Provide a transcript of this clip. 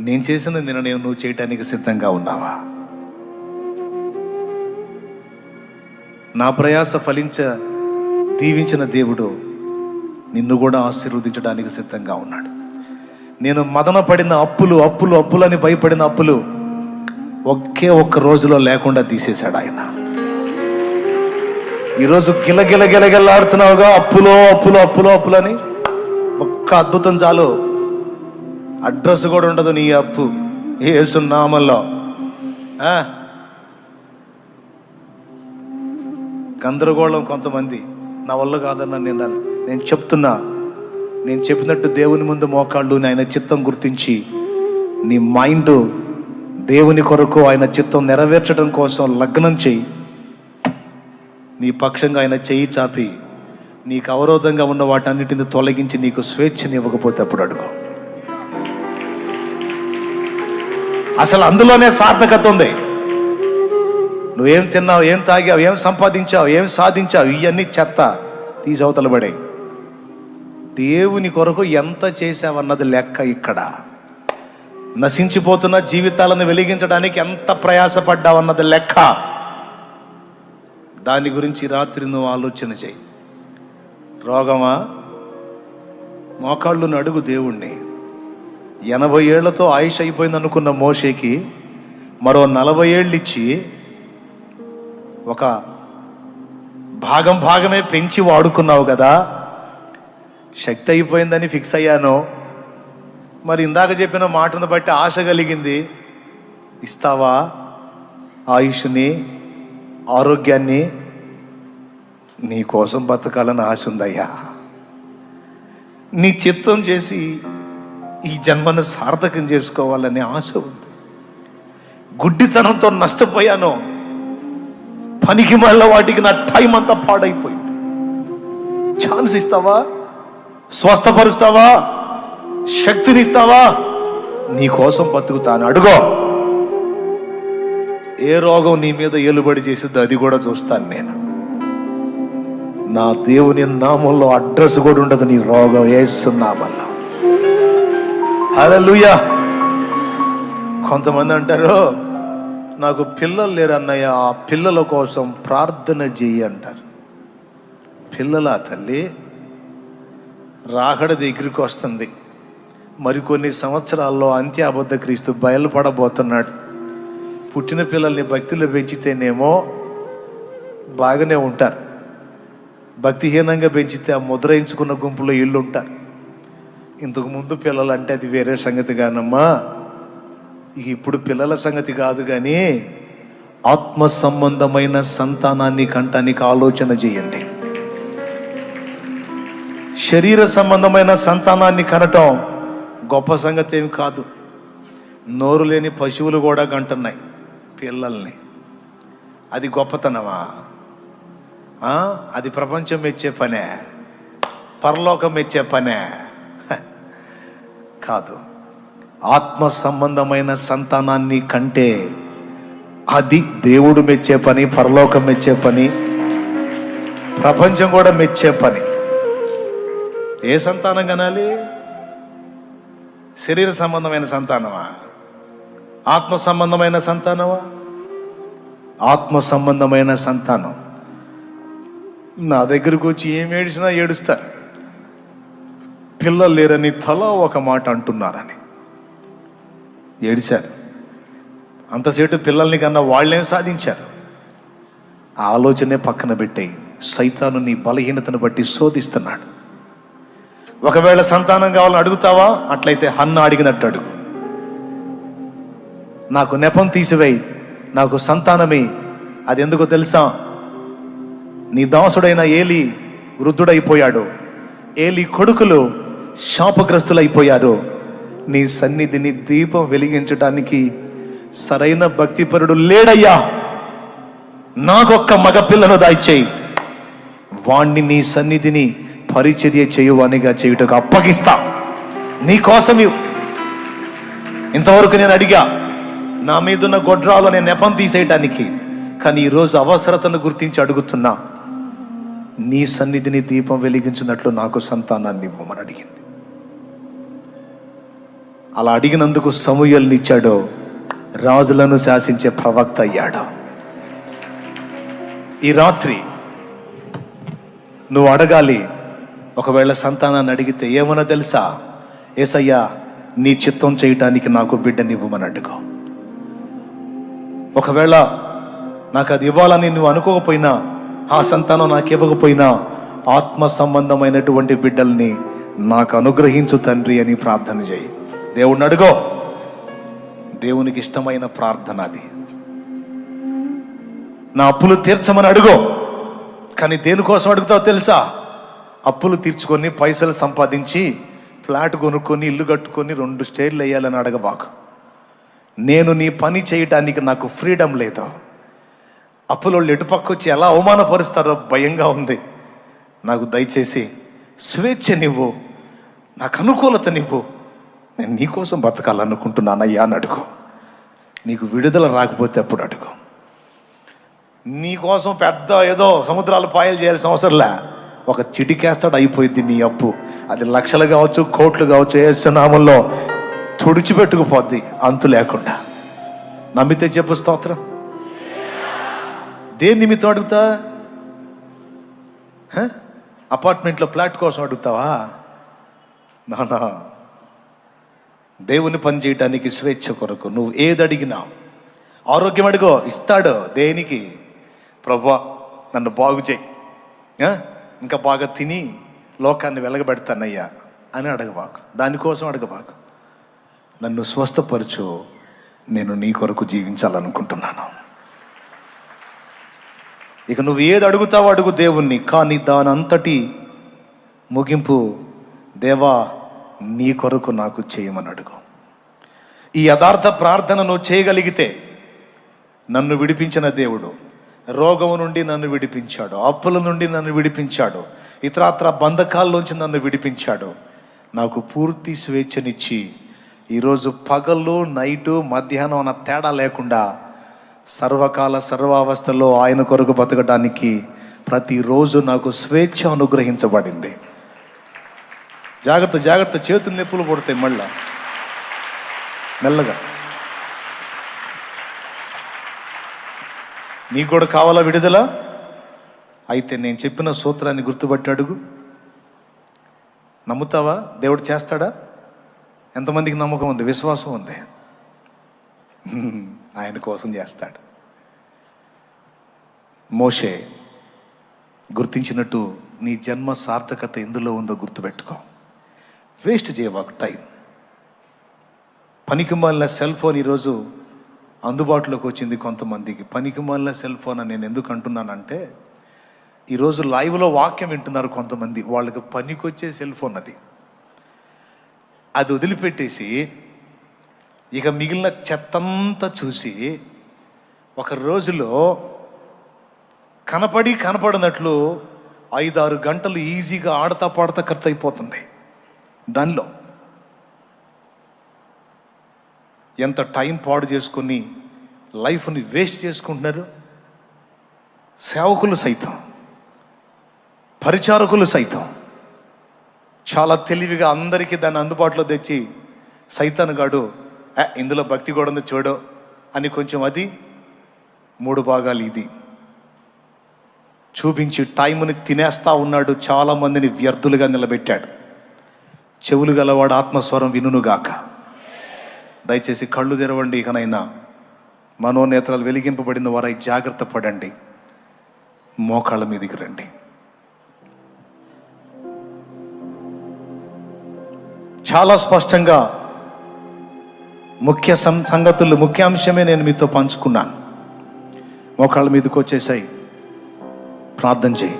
నేను చేసిన నిర్ణయం నువ్వు చేయటానికి సిద్ధంగా ఉన్నావా? నా ప్రయాస ఫలించ దీవించిన దేవుడు నిన్ను కూడా ఆశీర్వదించడానికి సిద్ధంగా ఉన్నాడు. నేను మదన పడిన అప్పులు అప్పులు అప్పులని భయపడిన అప్పులు ఒకే ఒక్క రోజులో లేకుండా తీసేశాడు ఆయన. ఈరోజు గిల గిల అప్పులో అప్పులో అప్పులో అప్పులని ఒక్క అద్భుతం చాలు. అడ్రస్ కూడా ఉండదు నీ అప్పు. ఏసునామల్లో గందరగోళం కొంతమంది. నా వల్ల కాదన్న నేను నేను చెప్తున్నా నేను చెప్పినట్టు దేవుని ముందు మోకాళ్ళు ఆయన చిత్తం గుర్తించి నీ మైండ్ దేవుని కొరకు ఆయన చిత్తం నెరవేర్చడం కోసం లగ్నం చెయ్యి నీ పక్షంగా ఆయన చెయ్యి చాపి నీకు అవరోధంగా ఉన్న వాటన్నిటిని తొలగించి నీకు స్వేచ్ఛని ఇవ్వకపోతే అప్పుడు అడుగు. అసలు అందులోనే సార్థకత ఉంది. నువ్వేం తిన్నావు ఏం తాగావు ఏం సంపాదించావు ఏం సాధించావు ఇవన్నీ చెత్త తీసవతలు పడే. దేవుని కొరకు ఎంత చేసావన్నది లెక్క ఇక్కడ. నశించిపోతున్న జీవితాలను వెలిగించడానికి ఎంత ప్రయాసపడ్డావన్నది లెక్క. దాని గురించి రాత్రి నువ్వు ఆలోచన చేయి. రోగమా? మోకాళ్ళుని అడుగు దేవుణ్ణి. ఎనభై ఏళ్ళతో ఆయుష్ అయిపోయింది అనుకున్న మోషేకి మరో నలభై ఏళ్ళు ఇచ్చి ఒక భాగం భాగమే పెంచి వాడుకున్నావు కదా. శక్తి అయిపోయిందని ఫిక్స్ అయ్యాను. మరి ఇందాక చెప్పిన మాటను బట్టి ఆశ కలిగింది. ఇస్తావా? ఆయుష్ని ఆరోగ్యాన్ని నీ కోసం బతకాలని ఆశ ఉందయ్యా. నీ చిత్తం చేసి ఈ జన్మను సార్థకం చేసుకోవాలనే ఆశ ఉంది. గుడ్డితనంతో నష్టపోయాను పనికి మళ్ళీ వాటికి నా టైం అంతా పాడైపోయింది. ఛాన్స్ ఇస్తావా? స్వస్థపరుస్తావా? శక్తిని ఇస్తావా నీ కోసం బతుకుతాను. అడుగో. ఏ రోగం నీ మీద ఏలుబడి చేసిద్దో అది కూడా చూస్తాను నేను. నా దేవుని నామంలో అడ్రస్ కూడా ఉండదు నీ రోగం. వేస్తున్నామల్లా హల్లెలూయా. కొంతమంది అంటారు నాకు పిల్లలు లేరు అన్నయ్య ఆ పిల్లల కోసం ప్రార్థన చెయ్యి అంటారు. పిల్లల తల్లి? రాకడ దగ్గరికి వస్తుంది. మరికొన్ని సంవత్సరాల్లో అంత్యాబద్ధ క్రీస్తు బయలుపడబోతున్నాడు. పుట్టిన పిల్లల్ని భక్తిలో పెంచితేనేమో బాగానే ఉంటారు. భక్తిహీనంగా పెంచితే ఆ ముద్రయించుకున్న గుంపులో ఇల్లు ఉంటారు ఇంతకుముందు పిల్లలు అంటే అది వేరే సంగతి కానమ్మా. ఇప్పుడు పిల్లల సంగతి కాదు కానీ ఆత్మ సంబంధమైన సంతానాన్ని కంటానికి ఆలోచన చేయండి. శరీర సంబంధమైన సంతానాన్ని కనటం గొప్ప సంగతి ఏమి కాదు. నోరు లేని పశువులు కూడా కంటున్నాయి పిల్లల్ని. అది గొప్పతనమా? అది ప్రపంచం మెచ్చే పనే? పరలోకం మెచ్చే పనే? కాదు. ఆత్మ సంబంధమైన సంతానాన్ని కంటే అది దేవుడు మెచ్చే పని పరలోకం మెచ్చే పని ప్రపంచం కూడా మెచ్చే పని. ఏ సంతానం కనాలి? శరీర సంబంధమైన సంతానమా? ఆత్మ సంబంధమైన సంతానమా? ఆత్మ సంబంధమైన సంతానం. నా దగ్గరకు వచ్చి ఏం ఏడిచినా ఏడుస్తారు. పిల్లలు లేరని తల ఒక మాట అంటున్నారని. ఏడిశారు అంతసేటు పిల్లల్ని కన్నా వాళ్ళేం సాధించారు? ఆ ఆలోచనే పక్కన పెట్టే సైతాను నీ బలహీనతను బట్టి శోధిస్తున్నాడు. ఒకవేళ సంతానం కావాలని అడుగుతావా? అట్లయితే హన్న అడిగినట్టు అడుగు. నాకు నెపం తీసివేయి నాకు సంతానమే అది ఎందుకో తెలుసా? నీ దాసుడైన ఏలి వృద్ధుడైపోయాడు. ఏలి కొడుకులు శాపగ్రస్తులైపోయారో. నీ సన్నిధిని దీపం వెలిగించడానికి సరైన భక్తిపరుడు లేడయ్యా. నాకొక్క మగపిల్లను దాయిచేయి వాణ్ణి నీ సన్నిధిని పరిచర్య చేయువానిగా చేయుటకు అప్పగిస్తా. నీకోసం ఇంతవరకు నేను అడిగా నా మీదున్న గొడ్రాలు అనే నెపం తీసేయటానికి కానీ ఈరోజు అవసరతను గుర్తించి అడుగుతున్నా నీ సన్నిధిని దీపం వెలిగించినట్లు నాకు సంతానాన్ని ఇవ్వమని అడిగింది. అలా అడిగినందుకు సమూయల్నిచ్చాడు రాజులను శాసించే ప్రవక్త అయ్యాడు. ఈ రాత్రి నువ్వు అడగాలి ఒకవేళ సంతానాన్ని అడిగితే ఏమన్నా తెలుసా? ఏసయ్యా నీ చిత్తం చేయటానికి నాకు బిడ్డనివ్వమని అడుగు. ఒకవేళ నాకు అది ఇవ్వాలని నువ్వు అనుకోకపోయినా ఆ సంతానం నాకు ఇవ్వకపోయినా ఆత్మ సంబంధమైనటువంటి బిడ్డల్ని నాకు అనుగ్రహించు తండ్రి అని ప్రార్థన చేయి. దేవుణ్ణి అడుగో. దేవునికి ఇష్టమైన ప్రార్థన అది. నా అప్పులు తీర్చమని అడుగో. కానీ దేనికోసం అడుగుతావు తెలుసా? అప్పులు తీర్చుకొని పైసలు సంపాదించి ఫ్లాట్ కొనుక్కొని ఇల్లు కట్టుకొని రెండు స్టేర్లు వేయాలని అడగబాకు. నేను నీ పని చేయటానికి నాకు ఫ్రీడమ్ లేదు. అప్పులోళ్ళు ఎటుపక్క వచ్చి ఎలా అవమానపరుస్తారో భయంగా ఉంది. నాకు దయచేసి స్వేచ్ఛనివ్వు. నాకు అనుకూలతనివ్వు. నేను నీకోసం బతకాలనుకుంటున్నానయ్యా అని అడుగు. నీకు విడుదల రాకపోతే అప్పుడు అడుగు. నీకోసం పెద్ద ఏదో సముద్రాలు పాయలు చేయాల్సిన అవసరంలే ఒక చిటికేస్తాడు అయిపోయింది నీ అప్పు. అది లక్షలు కావచ్చు కోట్లు కావచ్చు ఏ తుడిచిపెట్టుకుపోద్ది అంతు లేకుండా. నమ్మితే చెప్పు స్తోత్రం. దేని నిమిత్తం అడుగుతా? అపార్ట్మెంట్లో ఫ్లాట్ కోసం అడుగుతావా? నానా. దేవుని పని చేయటానికి స్వేచ్ఛ కొరకు నువ్వు ఏది అడిగినా ఆరోగ్యం అడుగో ఇస్తాడు దేనికి? ప్రభా నన్ను బాగు చేయి. ఇంకా బాగా తిని లోకాన్ని వెలగబెడతానయ్యా అని అడగబాకు. దానికోసం అడగబాకు. నన్ను స్వస్థపరచు నేను నీ కొరకు జీవించాలనుకుంటున్నాను. ఇక నువ్వు ఏది అడుగుతావో అడుగు దేవుణ్ణి. కానీ దాని అంతటి ముగింపు దేవా నీ కొరకు నాకు చేయమని అడుగు. ఈ యథార్థ ప్రార్థన నువ్వు చేయగలిగితే నన్ను విడిపించిన దేవుడు రోగం నుండి నన్ను విడిపించాడు అప్పుల నుండి నన్ను విడిపించాడు ఇతరాత్ర బంధకాల్లోంచి నన్ను విడిపించాడు. నాకు పూర్తి స్వేచ్ఛనిచ్చి ఈరోజు పగలు నైటు మధ్యాహ్నం అన్న తేడా లేకుండా సర్వకాల సర్వావస్థలో ఆయన కొరకు బతకడానికి ప్రతిరోజు నాకు స్వేచ్ఛ అనుగ్రహించబడింది. జాగ్రత్త జాగ్రత్త చేతులు నొప్పులు పడతాయి మళ్ళా. మెల్లగా. నీకు కూడా కావాలా విడుదల? అయితే నేను చెప్పిన సూత్రాన్ని గుర్తుపట్టి అడుగు. నమ్ముతావా? దేవుడు చేస్తాడా? ఎంతమందికి నమ్మకం ఉంది? విశ్వాసం ఉంది. ఆయన కోసం చేస్తాడు. మోషే గుర్తించినట్టు నీ జన్మ సార్థకత ఎందులో ఉందో గుర్తుపెట్టుకో. వేస్ట్ చేయవాకు టైం. పనికి మాలిన సెల్ ఫోన్ ఈరోజు అందుబాటులోకి వచ్చింది కొంతమందికి. పనికి మాలిన సెల్ ఫోన్ అని నేను ఎందుకు అంటున్నానంటే ఈరోజు లైవ్లో వాక్యం వింటున్నారు కొంతమంది. వాళ్ళకి పనికొచ్చే సెల్ ఫోన్ అది. అది వదిలిపెట్టేసి ఇక మిగిలిన చెత్తంతా చూసి ఒక రోజులో కనపడి కనపడినట్లు ఐదారు గంటలు ఈజీగా ఆడతా పాడతా ఖర్చు అయిపోతుంది. దానిలో ఎంత టైం పాడు చేసుకొని లైఫ్ని వేస్ట్ చేసుకుంటున్నారు? సేవకులు సైతం పరిచారకులు సైతం. చాలా తెలివిగా అందరికీ దాన్ని అందుబాటులో తెచ్చి సైతాన్ గాడు ఇందులో భక్తి కూడా ఉంది చూడు అని కొంచెం అది మూడు భాగాలు ఇది. చూపించి టైంని తినేస్తా ఉన్నాడు చాలా మందిని వ్యర్థులుగా నిలబెట్టాడు. చెవులు గలవాడు ఆత్మస్వరం వినుగాక దయచేసి కళ్ళు తెరవండి ఇకనైనా. మనోనేత్రాలు వెలిగింపబడిన వారై జాగ్రత్త పడండి. మోకాళ్ళ మీదికి రండి. చాలా స్పష్టంగా ముఖ్య సం సంగతులు ముఖ్యాంశమే నేను మీతో పంచుకున్నాను. మోకాళ్ళ మీదకి వచ్చేసాయి. ప్రార్థన చేయి.